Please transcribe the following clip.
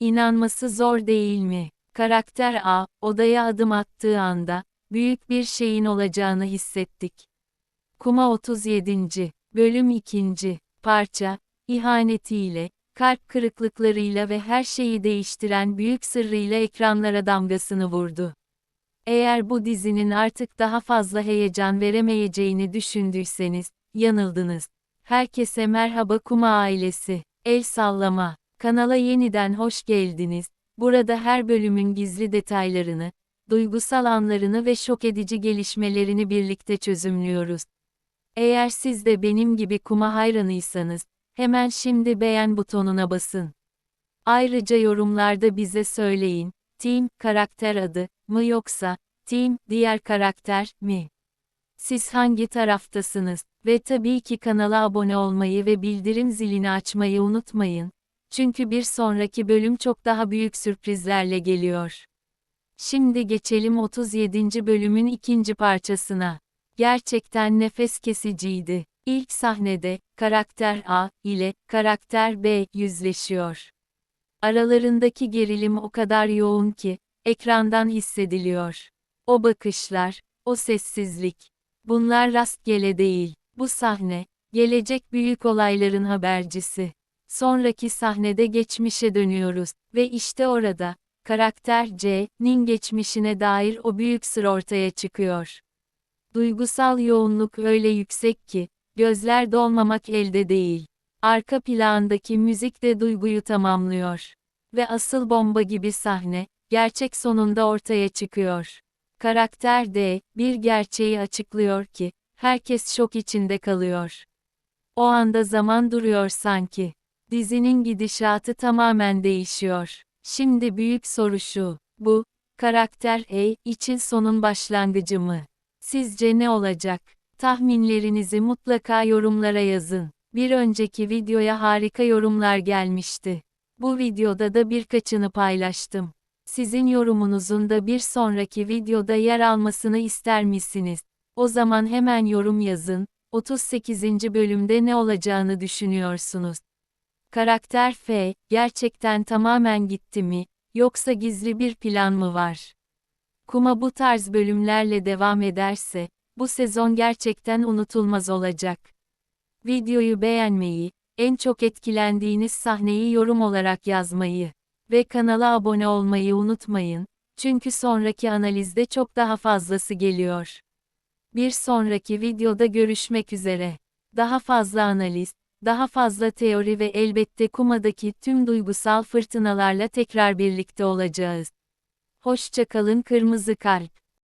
İnanması zor değil mi? Karakter A, odaya adım attığı anda, büyük bir şeyin olacağını hissettik. Kuma 37. Bölüm 2. Parça, ihanetiyle, kalp kırıklıklarıyla ve her şeyi değiştiren büyük sırrıyla ekranlara damgasını vurdu. Eğer bu dizinin artık daha fazla heyecan veremeyeceğini düşündüyseniz, yanıldınız. Herkese merhaba Kuma ailesi. El sallama. Kanala yeniden hoş geldiniz. Burada her bölümün gizli detaylarını, duygusal anlarını ve şok edici gelişmelerini birlikte çözümlüyoruz. Eğer siz de benim gibi Kuma hayranıysanız, hemen şimdi beğen butonuna basın. Ayrıca yorumlarda bize söyleyin, Team, karakter adı, mı yoksa, Team, diğer karakter, mi? Siz hangi taraftasınız? Ve tabii ki kanala abone olmayı ve bildirim zilini açmayı unutmayın. Çünkü bir sonraki bölüm çok daha büyük sürprizlerle geliyor. Şimdi geçelim 37. bölümün ikinci parçasına. Gerçekten nefes kesiciydi. İlk sahnede, karakter A ile karakter B yüzleşiyor. Aralarındaki gerilim o kadar yoğun ki, ekrandan hissediliyor. O bakışlar, o sessizlik. Bunlar rastgele değil. Bu sahne, gelecek büyük olayların habercisi. Sonraki sahnede geçmişe dönüyoruz ve işte orada, karakter C'nin geçmişine dair o büyük sır ortaya çıkıyor. Duygusal yoğunluk öyle yüksek ki, gözler dolmamak elde değil. Arka plandaki müzik de duyguyu tamamlıyor. Ve asıl bomba gibi sahne, gerçek sonunda ortaya çıkıyor. Karakter D, bir gerçeği açıklıyor ki, herkes şok içinde kalıyor. O anda zaman duruyor sanki. Dizinin gidişatı tamamen değişiyor. Şimdi büyük soru şu, bu, karakter E için sonun başlangıcı mı? Sizce ne olacak? Tahminlerinizi mutlaka yorumlara yazın. Bir önceki videoya harika yorumlar gelmişti. Bu videoda da birkaçını paylaştım. Sizin yorumunuzun da bir sonraki videoda yer almasını ister misiniz? O zaman hemen yorum yazın. 38. bölümde ne olacağını düşünüyorsunuz? Karakter F, gerçekten tamamen gitti mi, yoksa gizli bir plan mı var? Kuma bu tarz bölümlerle devam ederse, bu sezon gerçekten unutulmaz olacak. Videoyu beğenmeyi, en çok etkilendiğiniz sahneyi yorum olarak yazmayı ve kanala abone olmayı unutmayın, çünkü sonraki analizde çok daha fazlası geliyor. Bir sonraki videoda görüşmek üzere. Daha fazla analiz, daha fazla teori ve elbette kumadaki tüm duygusal fırtınalarla tekrar birlikte olacağız. Hoşçakalın kırmızı kalp.